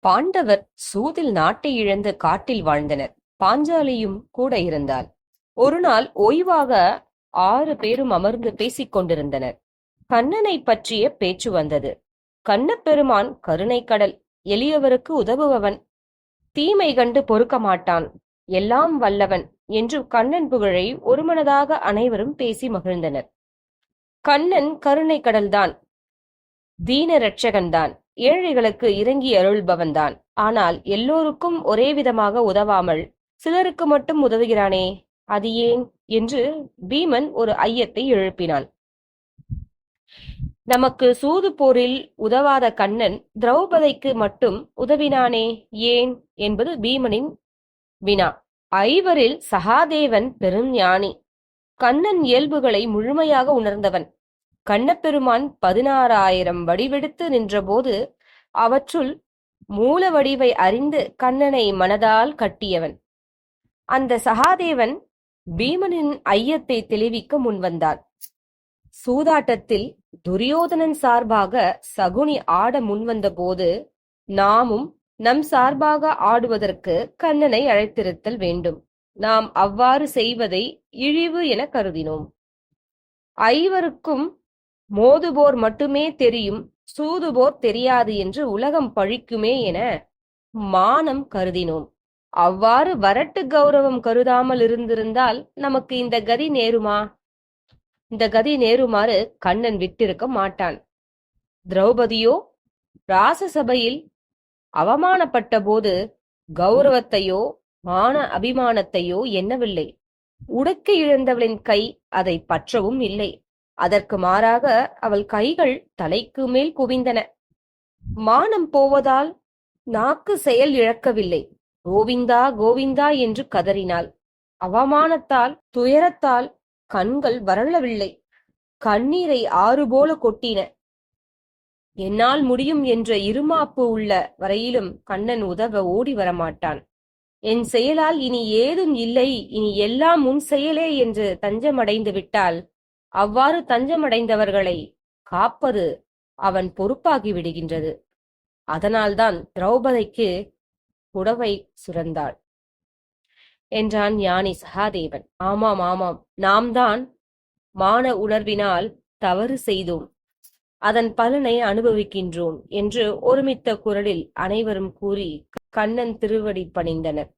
பாண்டவர் சூதில் நாட்டை இழந்து காட்டில் வாழ்ந்தனர். பாஞ்சாலியும் கூட இருந்தாள். ஒரு நாள் ஓய்வாக ஆறு பேரும் அமர்ந்து பேசிக் கொண்டிருந்தனர். கண்ணனை பற்றிய பேச்சு வந்தது. கண்ணப்பெருமான் கருணை கடல் எளியவருக்கு உதவுபவன். தீமை கண்டு பொறுக்க மாட்டான். எல்லாம் வல்லவன் என்று கண்ணன் புகழை ஒருமனதாக அனைவரும் பேசி மகிழ்ந்தனர். கண்ணன் கருணை கடல்தான். தீன ரட்சகன்தான் ஏழைகளுக்கு இறங்கி அருள்பவன்தான். ஆனால் எல்லோருக்கும் ஒரே விதமாக உதவாமல் சிலருக்கு மட்டும் உதவுகிறானே அது ஏன்? என்று பீமன் ஒரு ஐயத்தை எழுப்பினான். நமக்கு சூது போரில் உதவாத கண்ணன் திரௌபதிக்கு மட்டும் உதவினானே ஏன்? என்பது பீமனின் வினா. ஐவரில் சகாதேவன் பெரும் ஞானி. கண்ணன் இயல்புகளை முழுமையாக உணர்ந்தவன். கண்ணப்பெருமான் பதினாறாயிரம் வடிவெடுத்து நின்றபோது அவற்றுள் மூல வடிவை அறிந்து கண்ணனை மனதால் கட்டியவன். அந்த சகாதேவன் பீமனின் ஐயத்தை தெளிவிக்க முன்வந்தான். சூதாட்டத்தில் துரியோதனன் சார்பாக சகுனி ஆட முன்வந்தபோது நாமும் நம் சார்பாக ஆடுவதற்கு கண்ணனை அழைத்திருத்தல் வேண்டும். நாம் அவ்வாறு செய்வதை இழிவு என கருதினோம். ஐவருக்கும் மோதுபோர் மட்டுமே தெரியும் சூதுபோர் தெரியாது என்று உலகம் பழிக்குமே என மானம் கருதினோம். அவ்வாறு வரட்டு கௌரவம் கருதாமல் இருந்திருந்தால் நமக்கு இந்த கதி நேருமா? இந்த கதி நேருமாறு கண்ணன் விட்டிருக்க மாட்டான். திரௌபதியோ ராசசபையில் அவமானப்பட்ட போது கௌரவத்தையோ மான அபிமானத்தையோ எண்ணவில்லை. உடுக்க இழந்தவளின் கை அதை பற்றவும் இல்லை. அதற்கு மாறாக அவள் கைகள் தலைக்கு மேல் குவிந்தன. மானம் போவதால் நாக்கு செயல் இழக்கவில்லை. கோவிந்தா கோவிந்தா என்று கதறினாள். அவமானத்தால் துயரத்தால் கண்கள் வரளவில்லை. கண்ணீரை ஆறு போல கொட்டின. என்னால் முடியும் என்ற இருமாப்பு உள்ள வரையிலும் கண்ணன் உதவ ஓடி வரமாட்டான். என் செயலால் இனி ஏதும் இல்லை. இனி எல்லாம் உன் செயலே என்று தஞ்சமடைந்து விட்டால் அவ்வாறு தஞ்சமடைந்தவர்களை காப்பது அவன் பொறுப்பாகி விடுகின்றது. அதனால்தான் திரௌபதிக்கு புடவை சுரந்தாள். என்றான் ஞானி சகாதேவன். ஆமாம் ஆமாம். நாம் தான் மான உணர்வினால் தவறு செய்தோம். அதன் பலனை அனுபவிக்கின்றோம் என்று ஒருமித்த குரலில் அனைவரும் கூறி கண்ணன் திருவடி பணிந்தனர்.